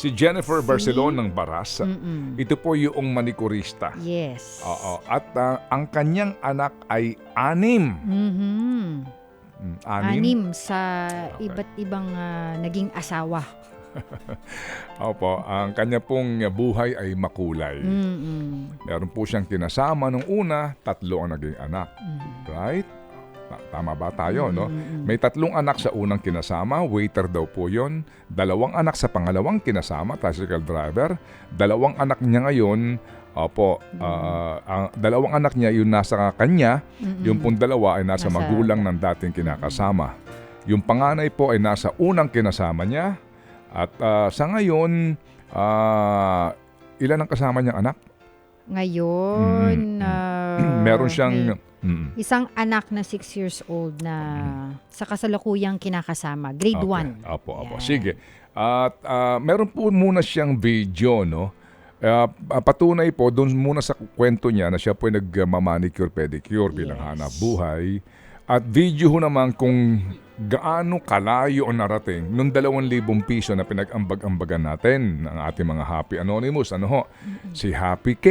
Si Jennifer Barcelon ng Baras. Mm-mm. Ito po yung manikurista. Yes. Oo. At ah, ang kanyang anak ay anim. Mhm. Mm, Anim sa Okay. iba't ibang ah, naging asawa. Opo. Ang kanya pong buhay ay makulay. Mm-mm. Meron po siyang kinasama nung una, tatlo ang naging anak. Mm. Right? Ta- Tama ba tayo, no? Mm-mm. May tatlong anak sa unang kinasama, waiter daw po yon. Dalawang anak sa pangalawang kinasama, tricycle driver. Dalawang anak niya ngayon, opo, ah, ang dalawang anak niya yung nasa kanya, yung pong dalawa ay nasa, Nasa- magulang ng dating kinakasama. Yung panganay po ay nasa unang kinasama niya. At ah, sa ngayon, ah, ilan ang kasama niyang anak? Ngayon, Mm, mm. Meron siyang... Mm. isang anak na 6 years old na sa kasalukuyang kinakasama. Grade Okay. 1. Opo, opo. Yan. Sige. At ah, meron po muna siyang video, no? Ah, ah, patunay po doon muna sa kwento niya na siya po ay nagmamanicure pedicure bilang Yes. hanap buhay. At video ho naman kung gaano kalayo ang narating nung 2,000 piso na pinag-ambag-ambagan natin ng ating mga Happy Anonymous. Ano ho? Si Happy K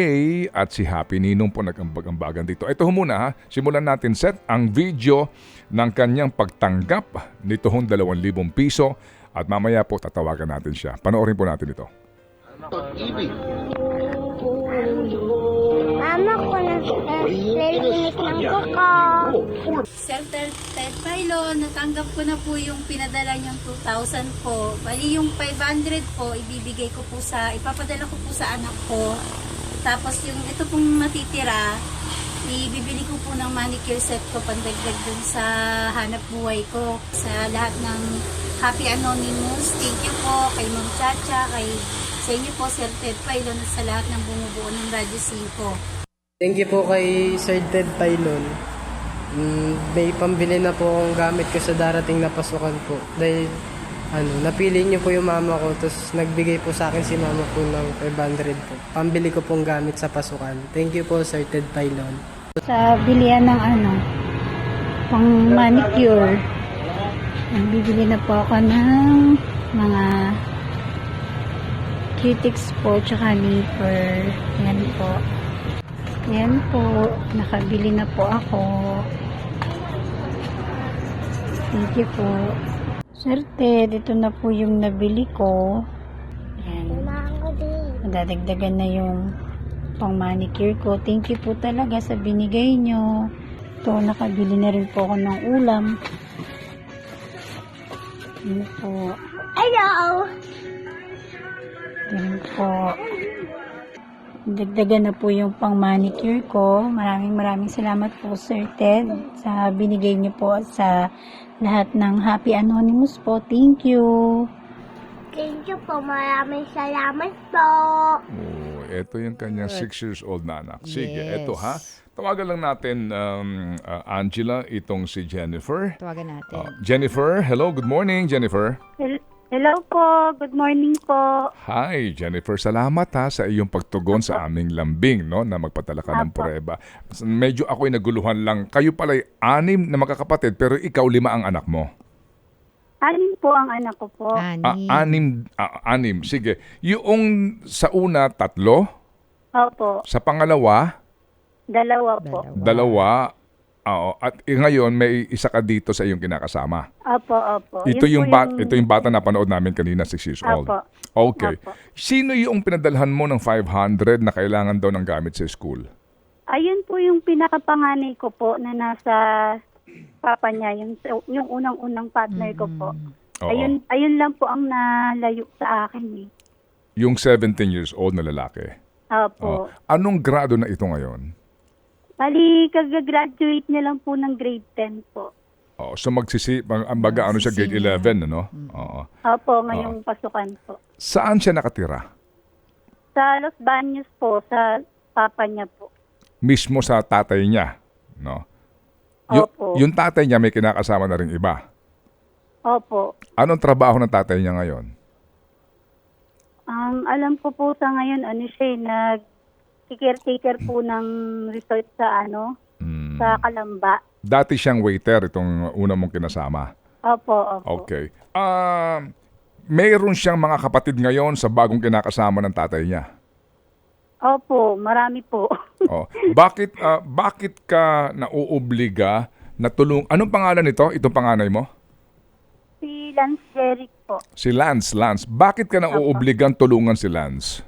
at si Happy Ninong po nag-ambag-ambagan dito. Ito ho muna ha. Simulan natin set ang video ng kanyang pagtanggap nito hong 2,000 piso at mamaya po tatawagan natin siya. Panoorin po natin ito. Mama narinig ng kuko. Ted, Pailo, natanggap ko na po yung pinadala niyang 2,000 po. Bali yung 500 po, ibibigay ko po sa, ipapadala ko po sa anak ko. Tapos yung ito pong natitira, ibibili ko po ng manicure set ko pandagdag dun sa hanap buhay ko. Sa lahat ng Happy Anonymous, thank you po kay Ma'am Chacha, kay sa inyo po Sir Ted Pailo, at sa lahat ng bumubuo ng Radyo 5. Thank you po kay Sir Ted Pailon. Mm, may pambili na po akong gamit ko sa darating na pasukan po. Dahil ano, napili niyo po yung mama ko, tapos nagbigay po sa akin si mama po ng 500 po. Pambili ko pong gamit sa pasukan. Thank you po Sir Ted Pailon. sa bilian ng ano, pang manicure. Bibili na po ako ng mga cutics po, tsaka nipper. Yan po. Yan po. Nakabili na po ako. Thank you po. Swerte, dito na po yung nabili ko. Yan. Mango din. Nadadagdagan na yung pang manicure ko. Thank you po talaga sa binigay nyo. Ito, nakabili na rin po ako ng ulam. Yan po. Hello! Yan po. Dagdagan na po yung pang manicure ko. Maraming maraming salamat po Sir Ted sa binigay niyo po at sa lahat ng Happy Anonymous po. Thank you. Thank you po. Maraming salamat po. Oh, ito yung kanyang 6 years old na anak. Sige, Yes. ito ha. Tawagan lang natin um, uh, Angela, itong si Jennifer. Tawagan natin. Uh, Jennifer, hello, good morning Jennifer. Hello po. Good morning po. Hi, Jennifer. Salamat ha sa iyong pagtugon sa aming lambing no na magpadala ka ng prueba. Medyo ako'y naguluhan lang. Kayo pala'y anim na magkakapatid pero ikaw lima ang anak mo. Anin po ang anak ko po. Ani. Ah, anim, ah, anim. Sige. Yung sa una, tatlo. Opo. Sa pangalawa, Dalawa po. dalawa. Oo. At eh, ngayon, may isa ka dito sa iyong kinakasama. Opo, opo. Ito Yun yung, po bat, ito yung bata na panood namin kanina, 6 years old. Apo. Okay. Apo. Sino yung pinadalhan mo ng 500 na kailangan daw ng gamit sa school? Ayun po yung pinakapanganay ko po na nasa papa niya, yung, yung unang-unang partner ko po. Oo. Ayun, ayun lang po ang nalayo sa akin eh. Yung 17 years old na lalaki. Opo. Anong grado na ito ngayon? Bali, kagagraduate niya lang po ng grade 10 po. Oh, so magsisi, ang ang baga ano siya grade 11 ano? Oo. Opo, ngayong pasukan po. Saan siya nakatira? Sa Los Baños po, sa papa niya po. Mismo sa tatay niya, no? Yu- Opo. yung tatay niya may kinakasama na rin iba. Opo. Anong trabaho ng tatay niya ngayon? Ang alam ko po sa ngayon, ano siya, eh, nag caretaker po ng resort sa ano, Hmm. sa Kalamba. Dati siyang waiter itong una mong kinasama. Opo, opo. Okay. Um, mayroon siyang mga kapatid ngayon sa bagong kinakasama ng tatay niya. Opo, marami po. Oh, bakit ah, bakit ka nauobliga na tulong Anong pangalan nito? Itong panganay mo? si Lance Jeric po. Si Lance, Lance. Bakit ka nauobligang tulungan si Lance?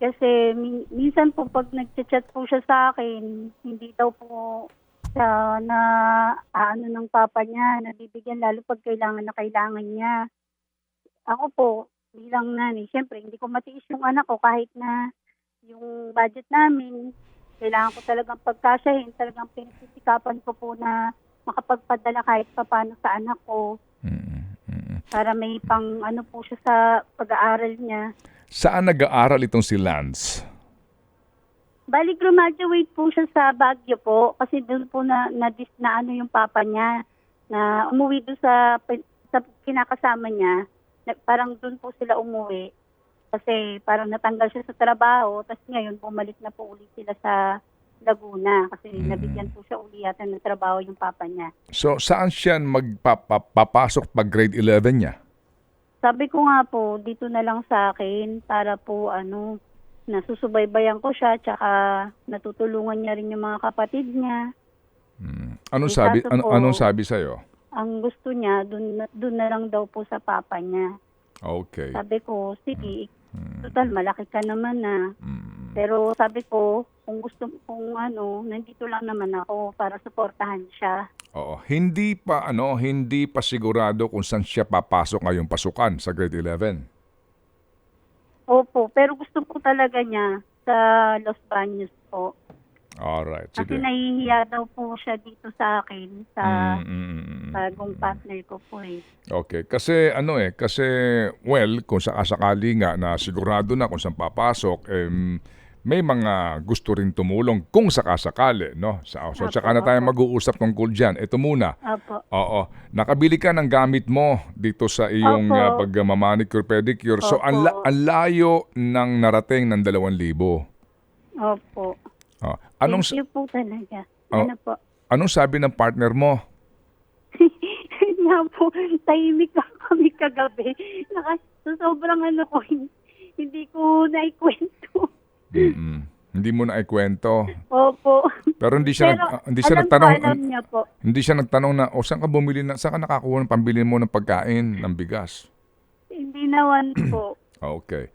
Kasi min- minsan po pag nagchat po siya sa akin, hindi daw po siya na ano ng papa niya, nabibigyan lalo pag kailangan na kailangan niya. Ako po, bilang nanay, syempre hindi ko matiis yung anak ko kahit na yung budget namin, kailangan ko talagang pagkasyahin, talagang pinasisikapan ko po na makapagpadala kahit papano sa anak ko Mm, mm. para may pang ano po siya sa pag-aaral niya. Saan nag-aaral itong si Lance? Bali, graduate po siya sa Baguio po kasi doon po na, na, na ano yung papa niya na umuwi doon sa, sa kinakasama niya. Na, parang doon po sila umuwi kasi parang natanggal siya sa trabaho tapos ngayon bumalik na po ulit sila sa Laguna kasi nabigyan po siya uli yata ng trabaho yung papa niya. So, saan siya magpapasok pag grade 11 niya? Sabi ko nga po, dito na lang sa akin para po ano, nasusubaybayan ko siya tsaka natutulungan niya rin yung mga kapatid niya. Mm. Anong Yung sabi ano, po- anong sabi sa Ang gusto niya, dun, na- dun na lang daw po sa papa niya. Okay. Sabi ko, sige, Mm. total malaki ka naman na. Mm. Pero sabi ko, kung gusto kung ano, nandito lang naman ako para suportahan siya. Oo, hindi pa ano, hindi pa sigurado kung saan siya papasok ngayong pasukan sa grade 11. Opo, pero gusto ko talaga niya sa Los Baños po. Alright, Kasi sige. nahihiya daw po siya dito sa akin, sa Mm, mm, mm, mm. bagong partner ko po eh. Okay, kasi ano eh, kasi well, kung sakasakali nga na sigurado na kung saan papasok, em, may mga gusto rin tumulong kung sakasakali, no? So, so Apo, tsaka na tayo apo. mag-uusap tungkol dyan. Ito muna, Opo. Oo. Nakabili ka ng gamit mo dito sa iyong Opo. uh, pag-manicure pedicure. So, ang, la- ang layo ng narating ng 2,000. Opo. Oh. Anong, Thank you po talaga. Oh. Ano po? anong sabi ng partner mo? nga po, tahimik lang kami kagabi. Naka, so sobrang ano ko, hin- hindi ko naikwento. Mm-mm. Hindi mo na ikwento. Opo. Pero hindi siya, Pero nag, hindi siya alam nagtanong, ko, alam niya po. hindi siya nagtanong na, o saan ka bumili na, saan ka nakakuha ng pambili mo ng pagkain, ng bigas? Hindi naman po. Okay.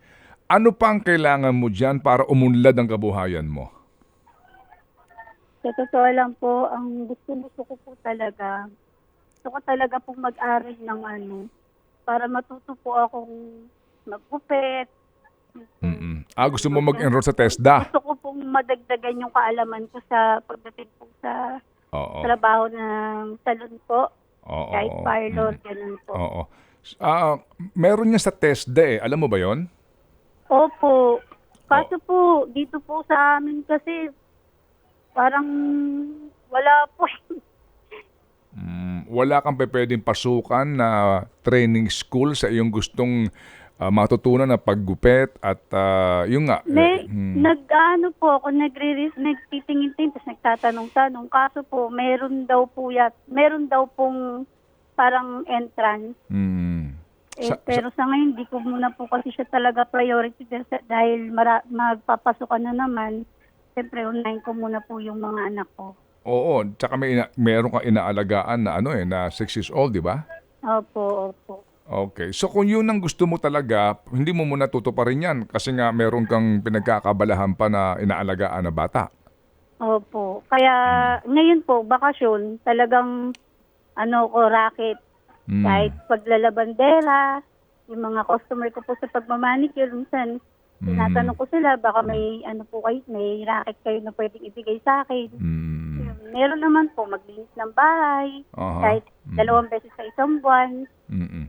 Ano pang kailangan mo dyan para umunlad ang kabuhayan mo? Sa totoo lang po, ang gusto-gusto ko po talaga, gusto ko talaga pong mag-aral ng ano, para matuto po akong maggupit. Mm-mm. Ah, gusto mo mag-enroll sa TESDA? Gusto ko pong madagdagan yung kaalaman ko sa pagdating po sa Oo. trabaho ng salon po. Oo. kahit parlor, Mm. ganun po. Oo. Ah, meron niya sa TESDA eh. Alam mo ba 'yon? Opo. Kaso po, dito po sa amin kasi, parang wala po. Mm, wala kang pe- pwedeng pasukan na training school sa iyong gustong ah, matutunan na paggupit at ah, yung nga. May, eh, hmm. nag-ano po ako, nagre nagtitingin-tingin, tapos nagtatanong-tanong. Kaso po, meron daw po yat, meron daw pong parang entrance. Mm. Eh, Sa- pero sa ngayon, di ko muna po kasi siya talaga priority dahil- dahil mara- magpapasukan na naman. Siyempre, unahin ko muna po yung mga anak ko. Oo, tsaka may ina- meron kang inaalagaan na ano eh, na 6 years old, di ba? Opo, opo. Okay. So kung yun ang gusto mo talaga, hindi mo muna tutuparin yan kasi nga meron kang pinagkakabalahan pa na inaalagaan na bata. Opo. Kaya ngayon po, bakasyon, talagang ano ko, racket. Mm. Kahit paglalabandera, yung mga customer ko po sa pagmamanicure, minsan, Mm. tinatanong ko sila, baka may ano po kayo, may racket kayo na pwedeng ibigay sa akin. Mm. Meron naman po, maglinis ng bahay, Aha. kahit Mm. dalawang beses sa isang buwan. Mm-mm.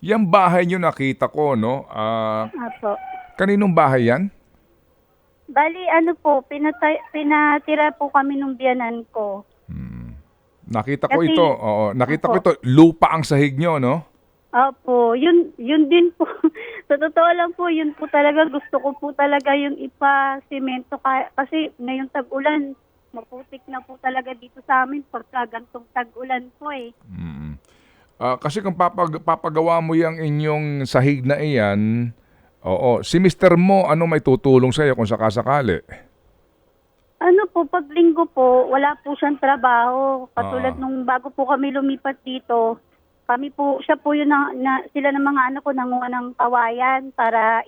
Yang bahay nyo nakita ko, no? Ah, kaninong bahay yan? Bali, ano po, pinatay, pinatira po kami nung biyanan ko. Mm. Nakita ko Kasi- ito. Oo, nakita ko Opo. ito. Lupa ang sahig nyo, no? Opo, yun, yun din po. Sa totoo lang po, yun po talaga, gusto ko po talaga yung ipa-semento. Ka- kasi ngayong tag-ulan, maputik na po talaga dito sa amin pagka gantong tag-ulan po eh. Mm. Ah, kasi kung papag, papagawa mo yung inyong sahig na iyan, oo, si Mr. mo, ano may tutulong sa'yo kung sakasakali? Ano po, pag linggo po, wala po siyang trabaho. Katulad Ah. nung bago po kami lumipat dito, kami po, siya po yun na, na sila ng mga anak ko nanguha ng kawayan para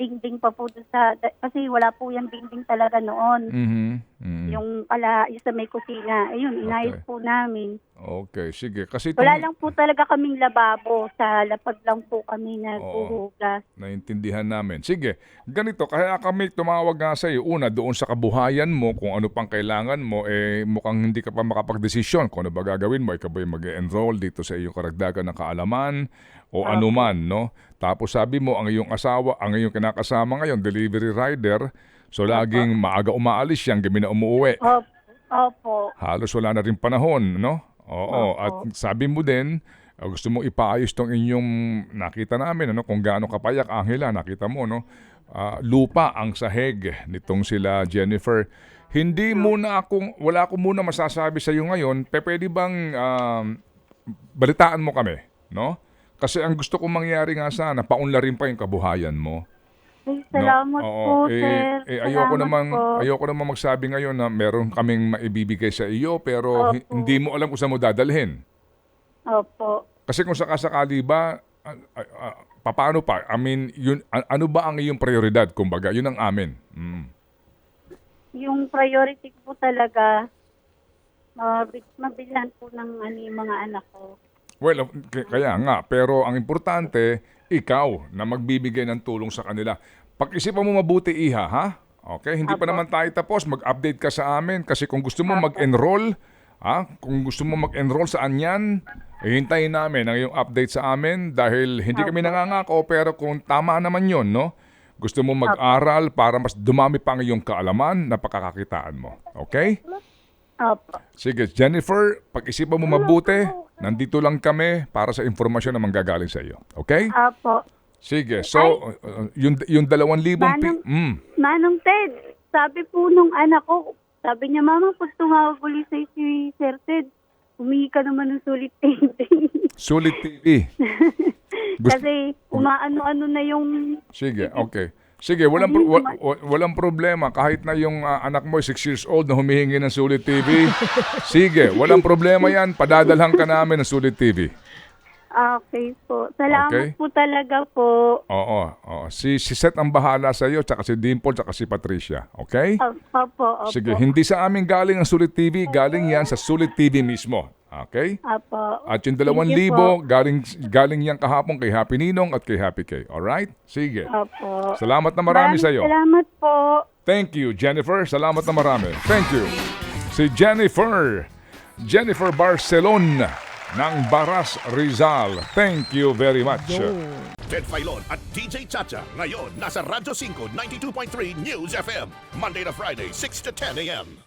i-dingding pa po doon sa, kasi wala po yung dingding talaga noon. Mhm. mhm. Yung pala, yung sa may kusina. Ayun, inayos Okay. po namin. Okay, sige. Kasi Wala lang po talaga kaming lababo. Sa lapag lang po kami naghuhugas. Naintindihan namin. Sige, ganito, kaya kami tumawag nga sa iyo. Una, doon sa kabuhayan mo, kung ano pang kailangan mo, eh mukhang hindi ka pa makapagdesisyon kung ano ba gagawin mo. Ikaw ba mag-enroll dito sa iyong karagdagan ng kaalaman o anuman, no? Tapos sabi mo, ang iyong asawa, ang iyong kinakasama ngayon, delivery rider, so laging maaga umaalis yan, gabi na umuwi. Opo. Opo. Halos wala na rin panahon, no? Oo, at sabi mo din, uh, gusto mo ipaayos tong inyong nakita namin, ano, kung gaano kapayak, Angela, nakita mo, no? Ah, lupa ang saheg nitong sila Jennifer. Hindi muna akong, wala ko muna masasabi sa iyo ngayon, pe, pwede bang um, balitaan mo kami, no? Kasi ang gusto kong mangyari nga sana, paunlarin pa yung kabuhayan mo. Ay, salamat Oo, po, eh, sir. Eh, ayoko Salamat namang po. ayoko namang magsabi ngayon na meron kaming maibibigay sa iyo pero hi- Opo. hindi mo alam kung saan mo dadalhin. Opo. Kasi kung sakasakali ba ah, ah, ah, paano pa? I mean, yun a- ano ba ang iyong prioridad kumbaga? Yun ang amin. Mm. Yung priority ko po talaga, mabig, mabilhan po ng ano, yung mga anak ko. Well, of- k- kaya nga, pero ang importante, ikaw na magbibigay ng tulong sa kanila. Pag-isipan mo mabuti, Iha, ha? Okay, hindi pa naman tayo tapos. Mag-update ka sa amin kasi kung gusto mo mag-enroll, ha? Kung gusto mo mag-enroll sa anyan, eh, hintayin namin ang iyong update sa amin dahil hindi kami nangangako pero kung tama naman yon, no? Gusto mo mag-aral para mas dumami pa ang iyong kaalaman na pakakakitaan mo. Okay? Opo. Sige, Jennifer, pag-isipan mo mabuti. Nandito lang kami para sa informasyon na manggagaling sa iyo. Okay? Opo. Sige, so, uh, yung, yung dalawang libong... Pi- Manong- mm, Manong Ted, sabi po nung anak ko, sabi niya, Mama, pag tumawag uli sa'yo si Sir Ted, humingi ka naman ng sulit tingting. Sulit TV. Gusto- Kasi umaano-ano na yung... Sige, okay. Sige, walang, pro- wa- wa- walang problema. Kahit na yung ah, anak mo 6 years old na humihingi ng Sulit TV. Sige, walang problema yan. Padadalhan ka namin ng Sulit TV. Okay po. Salamat Okay. po talaga po. Oo, oo. Si, si Seth ang bahala sa iyo, tsaka si Dimple, tsaka si Patricia. Okay? Opo, opo. Sige, hindi sa amin galing ang Sulit TV, galing yan sa Sulit TV mismo. Okay? Opo. At yung dalawang Thank you libo, galing, galing yan kahapon kay Happy Ninong at kay Happy K. Alright? Sige. Opo. Salamat na marami Maraming sa iyo. Salamat po. Thank you, Jennifer. Salamat na marami. Thank you. Si Jennifer. Jennifer Barcelon ng Baras Rizal. Thank you very much. Ted Filon at DJ Chacha. Ngayon, nasa Radyo 5, 92.3 News FM. Monday to Friday, 6 to 10 a.m.